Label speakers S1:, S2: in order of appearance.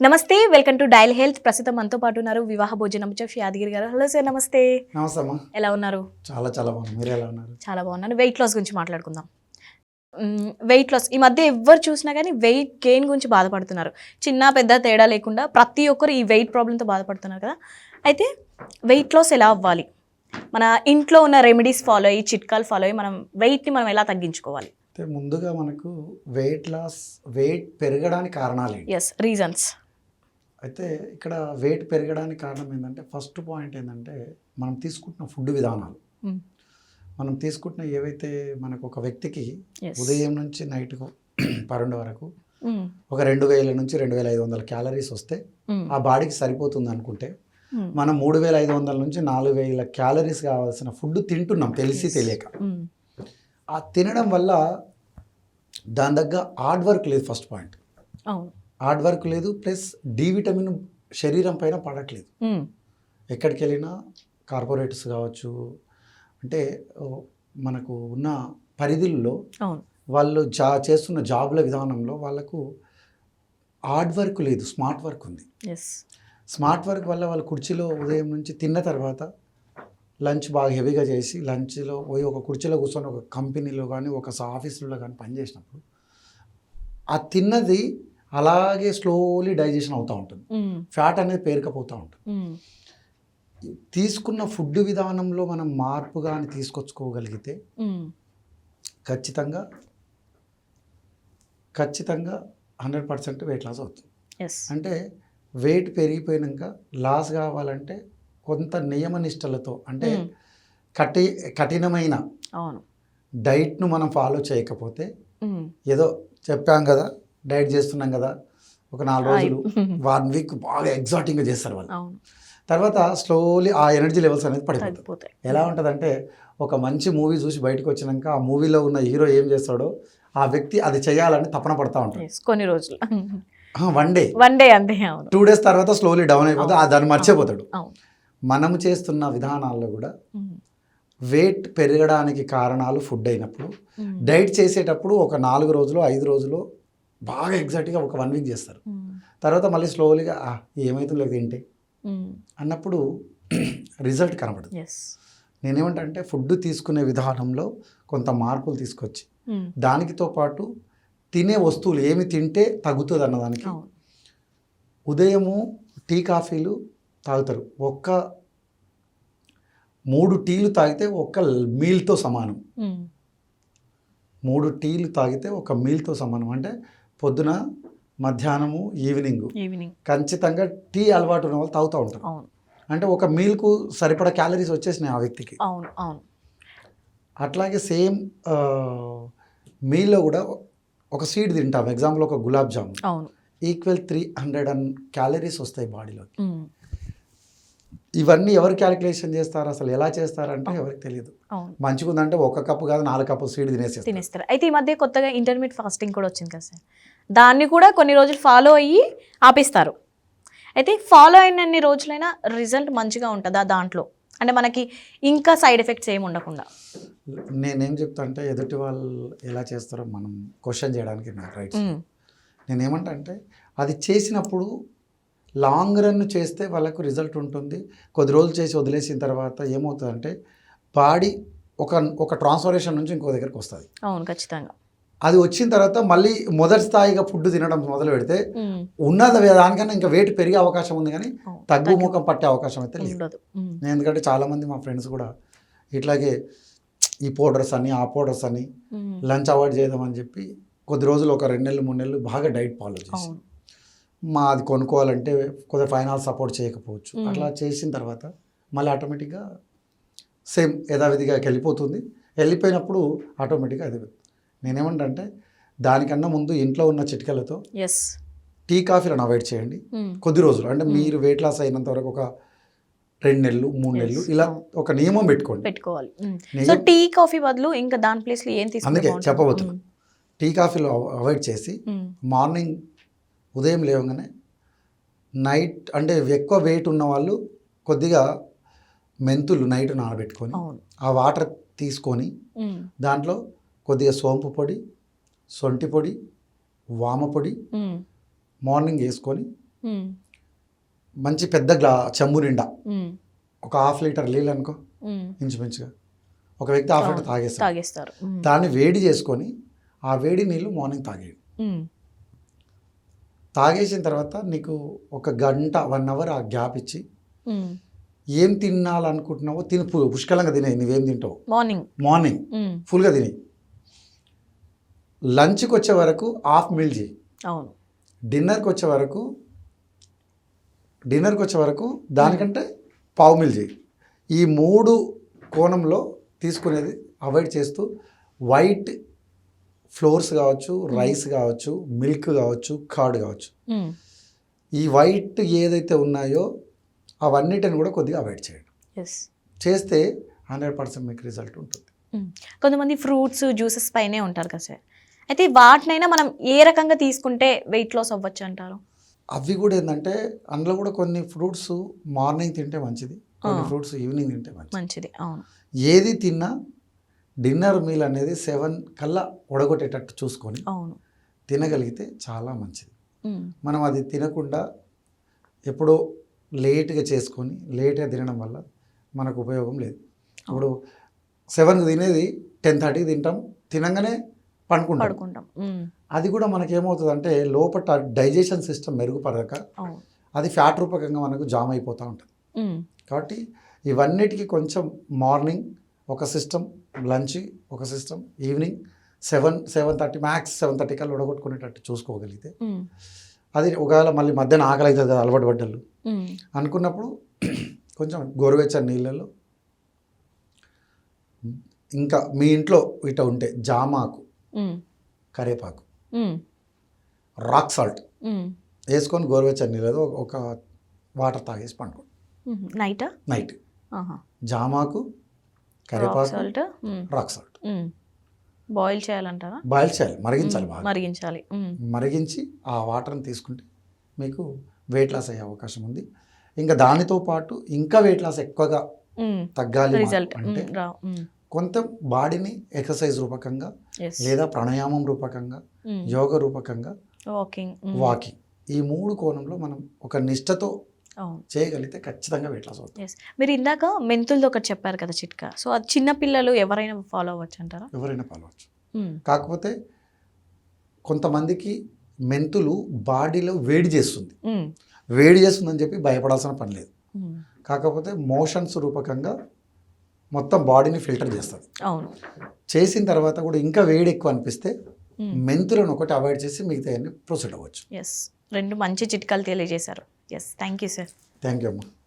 S1: నమస్తే welcome to dial health. ప్రస్తుతం మనతో పాటు ఉన్నారు వివాహ భోజనం చెఫ్ యాదగిరి గారు. హలో సార్ నమస్తే.
S2: నమస్తే అమ్మా.
S1: ఎలా ఉన్నారు?
S2: చాలా చాలా బాగుంది మీరు ఎలా ఉన్నారు?
S1: చాలా బాగున్నాను. వెయిట్ లాస్ గురించి మాట్లాడుకుందాం. Weight loss. ఈ మధ్య ఎవరు చూసినా కానీ వెయిట్ గెయిన్ గురించి బాధపడుతున్నారు. చిన్న పెద్ద తేడా లేకుండా ప్రతి ఒక్కరు ఈ వెయిట్ ప్రాబ్లంతో బాధపడుతున్నారు కదా. అయితే వెయిట్ లాస్ ఎలా అవ్వాలి? మన ఇంట్లో ఉన్న రెమెడీస్ ఫాలో అయ్యి చిట్కాలు ఫాలో అయ్యి మనం వెయిట్ని మనం ఎలా తగ్గించుకోవాలి?
S2: ముందుగా మనకు వెయిట్ లాస్ వెయిట్ పెరగడానికి కారణాలు
S1: ఎస్ రీజన్స్
S2: అయితే ఇక్కడ వెయిట్ పెరగడానికి కారణం ఏంటంటే ఫస్ట్ పాయింట్ ఏంటంటే మనం తీసుకుంటున్న ఫుడ్ విధానాలు. మనం తీసుకుంటున్న ఏవైతే మనకు ఒక వ్యక్తికి ఉదయం నుంచి నైట్కు పన్నెండు వరకు ఒక రెండు వేల నుంచి రెండు వేల ఐదు వందల క్యాలరీస్ వస్తే ఆ బాడీకి సరిపోతుంది అనుకుంటే మనం మూడు వేల ఐదు వందల నుంచి నాలుగు వేల క్యాలరీస్ కావాల్సిన ఫుడ్ తింటున్నాం తెలిసి. తెలియక. ఆ తినడం వల్ల దాని దగ్గర హార్డ్ వర్క్ లేదు ఫస్ట్ పాయింట్
S1: అవును.
S2: హార్డ్ వర్క్ లేదు ప్లస్ డి విటమిన్ శరీరం పైన పడట్లేదు. ఎక్కడికి వెళ్ళినా కార్పొరేట్స్ కావచ్చు అంటే మనకు ఉన్న పరిధుల్లో వాళ్ళు జా చేస్తున్న జాబ్ల విధానంలో వాళ్ళకు హార్డ్ వర్క్ లేదు స్మార్ట్ వర్క్ ఉంది. స్మార్ట్ వర్క్ వల్ల వాళ్ళు కుర్చీలో ఉదయం నుంచి తిన్న తర్వాత లంచ్ బాగా హెవీగా చేసి లంచ్లో పోయి ఒక కుర్చీలో కూర్చొని ఒక కంపెనీలో కానీ ఒక ఆఫీసులో కానీ పనిచేసినప్పుడు ఆ తిన్నది అలాగే స్లోలీ డైజెషన్ అవుతూ ఉంటుంది. ఫ్యాట్ అనేది పేరుకపోతూ ఉంటుంది. తీసుకున్న ఫుడ్ విధానంలో మనం మార్పు కానీ తీసుకొచ్చుకోగలిగితే ఖచ్చితంగా ఖచ్చితంగా హండ్రెడ్ పర్సెంట్ వెయిట్ లాస్ అవుతుంది. అంటే వెయిట్ పెరిగిపోయినాక లాస్ కావాలంటే కొంత నియమనిష్టలతో అంటే కఠి కఠినమైన డైట్ను మనం ఫాలో చేయకపోతే. ఏదో చెప్పాం కదా డైట్ చేస్తున్నాం కదా ఒక నాలుగు రోజులు వన్ వీక్ బాగా ఎగ్జాటింగ్గా చేస్తారు వాళ్ళు. తర్వాత స్లోలీ ఆ ఎనర్జీ లెవెల్స్ అనేది పడిపోతుంది
S1: తగ్గిపోతాయి
S2: ఎలా ఉంటుందంటే ఒక మంచి మూవీ చూసి బయటకు వచ్చినాక ఆ మూవీలో ఉన్న హీరో ఏం చేస్తాడో ఆ వ్యక్తి అది చేయాలని తపన పడతా ఉంటాడు.
S1: కొన్ని రోజులు.
S2: One day.
S1: వన్ డే అంతే
S2: టూ డేస్ తర్వాత స్లోలీ డౌన్ అయిపోతే ఆ దాన్ని మర్చిపోతాడు. మనము చేస్తున్న విధానాల్లో కూడా. వెయిట్ పెరగడానికి కారణాలు ఫుడ్ అయినప్పుడు. డైట్ చేసేటప్పుడు ఒక నాలుగు రోజులు ఐదు రోజులు బాగా ఎగ్జాక్ట్గా ఒక వన్ వీక్ చేస్తారు. తర్వాత మళ్ళీ స్లోలీగా "ఆ, ఏమైతుందో లేదు ఏంటి
S1: Mm.
S2: అన్నప్పుడు రిజల్ట్ కనబడదు
S1: Yes.
S2: నేనేమంటా అంటే ఫుడ్ తీసుకునే విధానంలో కొంత మార్పులు తీసుకొచ్చి. దానికితో పాటు తినే వస్తువులు ఏమి తింటే తగ్గుతుంది అన్నదానికి ఉదయము టీ కాఫీలు తాగుతారు ఒక్క మూడు టీలు తాగితే ఒక్క మీల్తో సమానం. మూడు టీలు తాగితే ఒక మీల్తో సమానం అంటే పొద్దున మధ్యాహ్నము ఈవినింగ్.
S1: ఈవినింగ్.
S2: ఖచ్చితంగా టీ అలవాటు ఉన్న వాళ్ళు తాగుతూ ఉంటారు.
S1: అవును.
S2: అంటే ఒక మీల్కు సరిపడా క్యాలరీస్ వచ్చేసినాయి ఆ వ్యక్తికి.
S1: అవును అవును.
S2: అట్లాగే సేమ్ మీల్లో కూడా ఒక స్వీట్ తింటాం. ఎగ్జాంపుల్ ఒక గులాబ్ జామున్.
S1: అవును.
S2: Equal three hundred and calories వస్తాయి బాడీలో
S1: Mm.
S2: ఇవన్నీ ఎవరు క్యాలిక్యులేషన్ చేస్తారు? అసలు ఎలా చేస్తారంటే ఎవరికి తెలియదు. మంచిగా ఉందంటే ఒక కప్పు కాదు నాలుగు కప్పులు స్వీట్ తినేసేస్తారు.
S1: తినేస్తారు. అయితే ఈ మధ్య కొత్తగా ఇంటర్మీడియట్ ఫాస్టింగ్ కూడా వచ్చింది కదా సార్. దాన్ని కూడా కొన్ని రోజులు ఫాలో అయ్యి ఆపేస్తారు. అయితే ఫాలో అయినన్ని రోజులైనా రిజల్ట్ మంచిగా ఉంటుందా దాంట్లో? అంటే మనకి ఇంకా సైడ్ ఎఫెక్ట్స్ ఏమి ఉండకుండా.
S2: నేనేం చెప్తా అంటే ఎదుటి వాళ్ళు ఎలా చేస్తారో మనం క్వశ్చన్ చేయడానికి నాకు రైట్. నేనేమంటా అంటే అది చేసినప్పుడు లాంగ్ రన్ చేస్తే వాళ్ళకు రిజల్ట్ ఉంటుంది. కొద్ది రోజులు చేసి వదిలేసిన తర్వాత ఏమవుతుందంటే బాడీ ఒక ఒక ట్రాన్స్ఫర్మేషన్ నుంచి ఇంకో దగ్గరికి వస్తుంది.
S1: అవును ఖచ్చితంగా.
S2: అది వచ్చిన తర్వాత మళ్ళీ మొదటి స్థాయిగా ఫుడ్ తినడం మొదలు పెడితే. ఉన్నది దానికన్నా ఇంకా వెయిట్ పెరిగే అవకాశం ఉంది కానీ
S1: అవును.
S2: తగ్గుముఖం పట్టే అవకాశం అయితే లేదు. ఎందుకంటే చాలామంది మా ఫ్రెండ్స్ కూడా ఇట్లాగే ఈ పౌడర్స్ అని ఆ పౌడర్స్ అని. లంచ్ అవాయిడ్ చేద్దామని చెప్పి కొద్ది రోజులు ఒక రెండు నెలలు మూడు నెలలు బాగా డైట్ ఫాలో చేసి
S1: అవును.
S2: మా అది కొనుక్కోవాలంటే కొద్దిగా ఫైనాన్స్ సపోర్ట్ చేయకపోవచ్చు. అట్లా చేసిన తర్వాత మళ్ళీ ఆటోమేటిక్గా సేమ్ యథావిధిగా వెళ్ళిపోతుంది వెళ్ళిపోయినప్పుడు ఆటోమేటిక్గా అది నేనేమంటా అంటే దానికన్నా ముందు ఇంట్లో ఉన్న చిట్కలతో
S1: ఎస్
S2: టీ కాఫీలను అవాయిడ్ చేయండి కొద్ది రోజులు అంటే. మీరు వెయిట్ లాస్ అయినంత వరకు ఒక రెండు నెలలు మూడు. నెలలు ఇలా. ఒక నియమం పెట్టుకోండి
S1: పెట్టుకోవాలి. సో టీ కాఫీ బదులు ఇంకా దాని ప్లేస్లో ఏం తీసుకుంటే
S2: అందుకే.
S1: Mm.
S2: టీ కాఫీలు అవాయిడ్ చేసి. మార్నింగ్ ఉదయం లేవగానే నైట్ అంటే ఎక్కువ వెయిట్ ఉన్న వాళ్ళు కొద్దిగా మెంతులు నైట్ నానబెట్టుకొని ఆ వాటర్ తీసుకొని. దాంట్లో కొద్దిగా సోంపు పొడి సొంటి పొడి వామ పొడి. మార్నింగ్ వేసుకొని. మంచి పెద్ద గ్లా చెంబు నిండా. ఒక హాఫ్ లీటర్ నీళ్ళు అనుకో. ఇంచుమించుగా ఒక వ్యక్తి హాఫ్ లీటర్
S1: తాగేస్తారు.
S2: దాన్ని వేడి చేసుకొని ఆ వేడి నీళ్ళు మార్నింగ్ తాగేయడు. తాగేసిన తర్వాత నీకు ఒక గంట వన్ అవర్ ఆ గ్యాప్ ఇచ్చి. ఏం తినాలనుకుంటున్నావో తిని. పుష్కలంగా తినే నువ్వేం తింటావు?
S1: మార్నింగ్.
S2: మార్నింగ్. ఫుల్గా తిని. లంచ్కి వచ్చే వరకు హాఫ్ మీల్ చేయి.
S1: అవును.
S2: డిన్నర్కి వచ్చే వరకు డిన్నర్కి వచ్చే వరకు దానికంటే పావు మీల్ చేయి. ఈ మూడు కోణంలో తీసుకునేది అవాయిడ్ చేస్తూ వైట్ ఫ్లోర్స్ కావచ్చు రైస్ కావచ్చు మిల్క్ కావచ్చు కర్డ్ కావచ్చు. ఈ వైట్ ఏదైతే ఉన్నాయో అవన్నిటిని కూడా కొద్దిగా అవాయిడ్ చేయండి. చేస్తే హండ్రెడ్ పర్సెంట్ మీకు రిజల్ట్ ఉంటుంది.
S1: కొంతమంది ఫ్రూట్స్ జ్యూసెస్ పైనే ఉంటారు కదా సార్. అయితే వాటినైనా మనం ఏ రకంగా తీసుకుంటే వెయిట్ లాస్ అవ్వచ్చు అంటారు?
S2: అవి కూడా ఏంటంటే అందులో కూడా కొన్ని ఫ్రూట్స్ మార్నింగ్ తింటే మంచిది కొన్ని. ఫ్రూట్స్ ఈవినింగ్ తింటే మంచిది.
S1: మంచిది అవును.
S2: ఏది తిన్నా డిన్నర్ మీల్ అనేది సెవెన్ కల్లా ఉడగొట్టేటట్టు చూసుకొని
S1: అవును.
S2: తినగలిగితే చాలా మంచిది. మనం అది తినకుండా ఎప్పుడో లేట్గా చేసుకొని లేట్గా తినడం వల్ల మనకు ఉపయోగం లేదు. ఇప్పుడు సెవెన్కి తినేది టెన్ థర్టీకి తింటాం తినంగానే పండుకుంటాం. అది కూడా మనకి ఏమవుతుందంటే లోపల డైజెషన్ సిస్టమ్ మెరుగుపడక అది ఫ్యాట్ రూపకంగా మనకు జామ్ అయిపోతూ ఉంటుంది. కాబట్టి ఇవన్నిటికీ కొంచెం మార్నింగ్ ఒక సిస్టమ్ లంచ్ ఒక system evening seven seven thirty max seven thirty కల్లా ఉడగొట్టుకునేటట్టు చూసుకోగలిగితే. అది ఒకవేళ మళ్ళీ మధ్యాహ్నం ఆకలి అవుతుంది కదా అలవాటు పడ్డలు. అనుకున్నప్పుడు కొంచెం గోరువెచ్చని నీళ్ళలో ఇంకా మీ ఇంట్లో ఇట ఉంటే జామాకు. కరేపాకు. Rock salt. వేసుకొని గోరువెచ్చని నీళ్ళలో ఒక వాటర్ తాగేసి పండుకోండి.
S1: నైటా
S2: నైట్ జామాకు
S1: సాల్ట్.
S2: Rock salt.
S1: బాయిల్ చేయాలంటారా
S2: బాయిల్ చేయాలి మరిగించాలి బాగా
S1: మరిగించాలి.
S2: మరిగించి ఆ వాటర్ని తీసుకుంటే మీకు వెయిట్ లాస్ అయ్యే అవకాశం ఉంది ఇంకా దానితో పాటు ఇంకా వెయిట్ లాస్ ఎక్కువగా. తగ్గాలి అంటే. కొంత బాడీని ఎక్సర్సైజ్ రూపకంగా లేదా ప్రాణాయామం రూపకంగా. యోగ రూపకంగా
S1: వాకింగ్.
S2: వాకింగ్ ఈ మూడు కోణంలో మనం ఒక నిష్టతో చేయగలిగితే ఖచ్చితంగా వెయిట్ లాస్ అవుతుంది.
S1: మీరు ఇందాక మెంతులతో ఒకటి చెప్పారు కదా చిట్కా. సో అది చిన్న పిల్లలు ఎవరైనా ఫాలో అవ్వచ్చు అంటారా?
S2: ఎవరైనా పాల్గొచ్చు
S1: మ్మ్.
S2: కాకపోతే కొంతమందికి మెంతులు బాడీలో వేడి చేస్తుంది.
S1: మ్మ్.
S2: వేడి చేస్తుందని చెప్పి భయపడాల్సిన పని లేదు.
S1: మ్మ్.
S2: కాకపోతే మోషన్స్ రూపకంగా మొత్తం బాడీని ఫిల్టర్ చేస్తుంది.
S1: అవును.
S2: చేసిన తర్వాత కూడా ఇంకా వేడి ఎక్కువ అనిపిస్తే. మెంతులను ఒకటి అవాయిడ్ చేసి మిగతా ప్రొసీడ్ అవ్వచ్చు.
S1: ఎస్ రెండు మంచి చిట్కాలు తెలియజేశారు. Yes thank you sir
S2: thank you అమ్మా